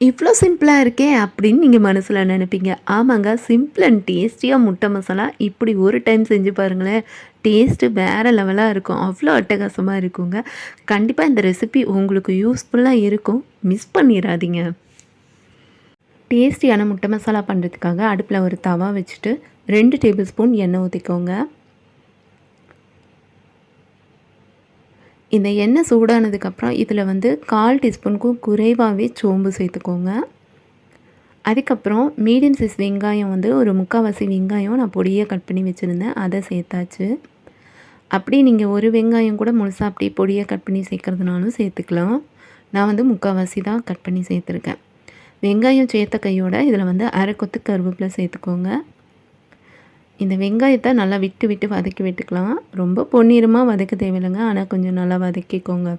இவ்வளோ சிம்பிளாக இருக்கே அப்படின்னு நீங்கள் மனசில் நினைப்பீங்க. ஆமாங்க சிம்பிள் அண்ட் டேஸ்டியாக முட்டை மசாலா இப்படி ஒரு டைம் செஞ்சு பாருங்களேன். டேஸ்ட்டு வேறு லெவலாக இருக்கும். அவ்வளோ அட்டகாசமாக இருக்குங்க. கண்டிப்பாக இந்த ரெசிபி உங்களுக்கு யூஸ்ஃபுல்லாக இருக்கும். மிஸ் பண்ணிடாதீங்க டேஸ்டியான முட்டை மசாலா பண்ணுறதுக்காக அடுப்பில் ஒரு தவா வச்சுட்டு ரெண்டு டேபிள் ஸ்பூன் எண்ணெய் ஊற்றிக்கோங்க இந்த எண்ணெய் சூடானதுக்கப்புறம் இதில் வந்து கால் டீஸ்பூனுக்கும் குறைவாகவே சோம்பு சேர்த்துக்கோங்க. அதுக்கப்புறம் மீடியம் சைஸ் வெங்காயம் வந்து ஒரு முக்கால்வாசி வெங்காயம் நான் பொடியாக கட் பண்ணி வச்சுருந்தேன். அதை சேர்த்தாச்சு. அப்படி நீங்கள் ஒரு வெங்காயம் கூட முழுசாக அப்படியே பொடியாக கட் பண்ணி சேர்க்குறதுனாலும் சேர்த்துக்கலாம். நான் வந்து முக்கால்வாசி தான் கட் பண்ணி சேர்த்துருக்கேன். வெங்காயம் சேர்த்த கையோட இதில் வந்து அரை கொத்து கருவேப்பிலை சேர்த்துக்கோங்க. இந்த வெங்காயத்தை நல்லா விட்டு விட்டு வதக்கி விட்டுக்கலாம். ரொம்ப பொன்னிறமாக வதக்க தேவையில்லைங்க. ஆனால் கொஞ்சம் நல்லா வதக்கிக்கோங்க.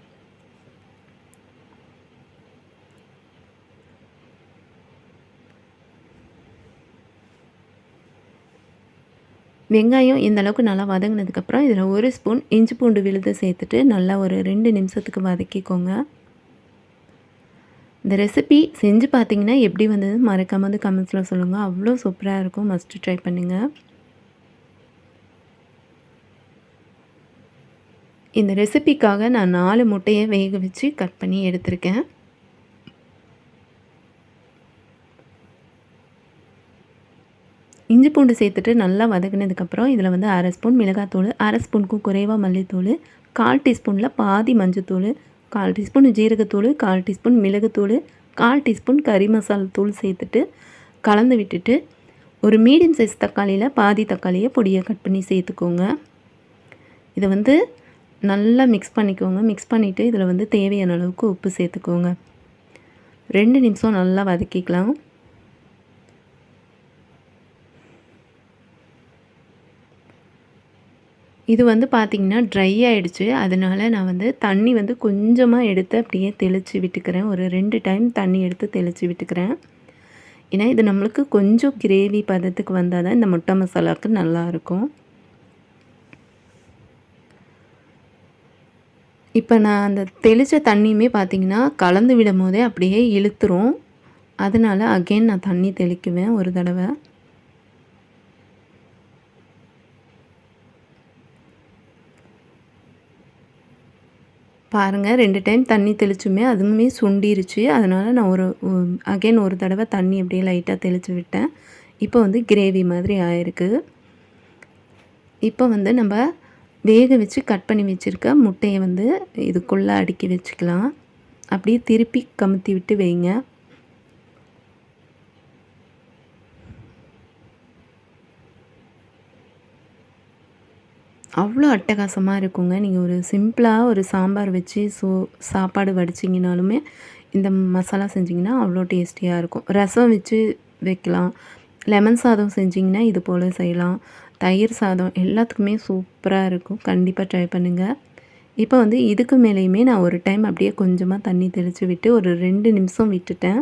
வெங்காயம் இந்த அளவுக்கு நல்லா வதங்கினதுக்கப்புறம் இதில் ஒரு ஸ்பூன் இஞ்சி பூண்டு விழுது சேர்த்துட்டு நல்லா ஒரு ரெண்டு நிமிஷத்துக்கு வதக்கிக்கோங்க. இந்த ரெசிபி செஞ்சு பார்த்தீங்கன்னா எப்படி வந்தது மறக்காமல் வந்து கமெண்ட்ஸில் சொல்லுங்கள் அவ்வளோ சூப்பராக இருக்கும். மஸ்ட்டு ட்ரை பண்ணுங்கள் இந்த ரெசிபிக்காக நான் நாலு முட்டையை வேக வச்சு கட் பண்ணி எடுத்திருக்கேன். இஞ்சி பூண்டு சேர்த்துட்டு நல்லா வதக்கினதுக்கப்புறம் இதில் வந்து அரை ஸ்பூன் மிளகாத்தூள் அரை ஸ்பூனுக்கும் குறைவாக மல்லித்தூள் கால் டீஸ்பூனில் பாதி மஞ்சத்தூள் கால் டீஸ்பூன் ஜீரகத்தூள் கால் டீஸ்பூன் மிளகுத்தூள் கால் டீஸ்பூன் கறி மசாலா தூள் சேர்த்துட்டு கலந்து விட்டுட்டு ஒரு மீடியம் சைஸ் தக்காளியில் பாதி தக்காளியை பொடியை கட் பண்ணி சேர்த்துக்கோங்க. இதை வந்து நல்லா மிக்ஸ் பண்ணிக்கோங்க. மிக்ஸ் பண்ணிவிட்டு இதில் வந்து தேவையான அளவுக்கு உப்பு சேர்த்துக்கோங்க. ரெண்டு நிமிஷம் நல்லா வதக்கிக்கலாம். இது வந்து பார்த்திங்கன்னா ட்ரை ஆகிடுச்சு அதனால் நான் வந்து தண்ணி வந்து கொஞ்சமாக எடுத்து அப்படியே தெளித்து விட்டுக்கிறேன். ஒரு ரெண்டு டைம் தண்ணி எடுத்து தெளித்து விட்டுக்கிறேன். ஏன்னா இது நம்மளுக்கு கொஞ்சம் கிரேவி பதத்துக்கு வந்தால் தான் இந்த முட்டை மசாலாவுக்கு நல்லாயிருக்கும் இப்போ நான் அந்த தெளித்த தண்ணியுமே பார்த்திங்கன்னா கலந்து விடும் போதே அப்படியே இழுத்துரும். அதனால் அகெயின் நான் தண்ணி தெளிக்குவேன் ஒரு தடவை. பாருங்கள் ரெண்டு டைம் தண்ணி தெளிச்சுமே அதுவுமே சுண்டிருச்சு. அதனால் நான் ஒரு அகெயின் ஒரு தடவை தண்ணி அப்படியே லைட்டாக தெளித்து விட்டேன். இப்போ வந்து கிரேவி மாதிரி ஆயிருக்கு. இப்போ வந்து நம்ம வேக வச்சு கட் பண்ணி வச்சுருக்க முட்டையை வந்து இதுக்குள்ளே அடுக்கி வச்சுக்கலாம். அப்படியே திருப்பி கமுத்தி விட்டு வைங்க. அவ்வளோ அட்டகாசமாக இருக்குங்க. நீங்கள் ஒரு சிம்பிளாக ஒரு சாம்பார் வச்சு சோ சாப்பாடு வடிச்சிங்கனாலுமே இந்த மசாலா செஞ்சிங்கன்னா அவ்வளோ டேஸ்டியாக இருக்கும். ரசம் வச்சு வைக்கலாம். லெமன் சாதம் செஞ்சிங்கன்னா இது போல் செய்யலாம். தயிர் சாதம் எல்லாத்துக்குமே சூப்பராக இருக்கும். கண்டிப்பாக ட்ரை பண்ணுங்கள் இப்போ வந்து இதுக்கு மேலேயுமே நான் ஒரு டைம் அப்படியே கொஞ்சமாக தண்ணி தெளித்து விட்டு ஒரு ரெண்டு நிமிஷம் விட்டுட்டேன்.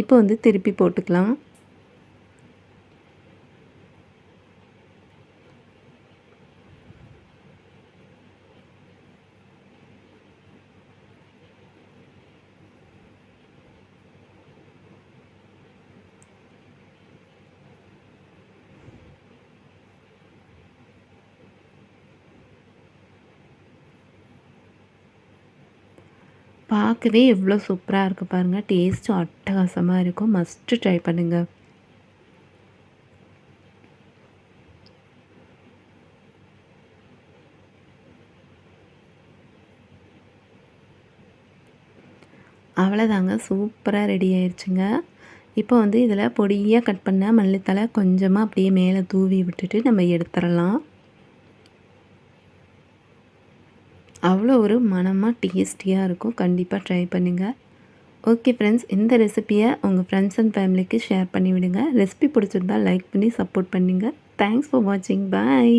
இப்போ வந்து திருப்பி போட்டுக்கலாம். பார்க்கவே எவ்வளோ சூப்பராக இருக்குது பாருங்கள் டேஸ்ட்டும் அட்டகாசமாக இருக்கும். மஸ்ட்டு ட்ரை பண்ணுங்கள் அவ்வளோதாங்க சூப்பராக ரெடி ஆயிடுச்சுங்க இப்போ வந்து இதில் பொடியாக கட் பண்ண மல்லித்தலை கொஞ்சமாக அப்படியே மேலே தூவி விட்டுட்டு நம்ம எடுத்துடலாம். அவ்வளோ ஒரு மனமாக டேஸ்டியாக இருக்கும். கண்டிப்பாக ட்ரை பண்ணுங்கள் ஓகே ஃப்ரெண்ட்ஸ் இந்த ரெசிப்பியை உங்கள் ஃப்ரெண்ட்ஸ் அண்ட் ஃபேமிலிக்கு ஷேர் பண்ணிவிடுங்க. ரெசிபி பிடிச்சிருந்தால் லைக் பண்ணி சப்போர்ட் பண்ணுங்கள் தேங்க்ஸ் ஃபார் வாட்சிங் பாய்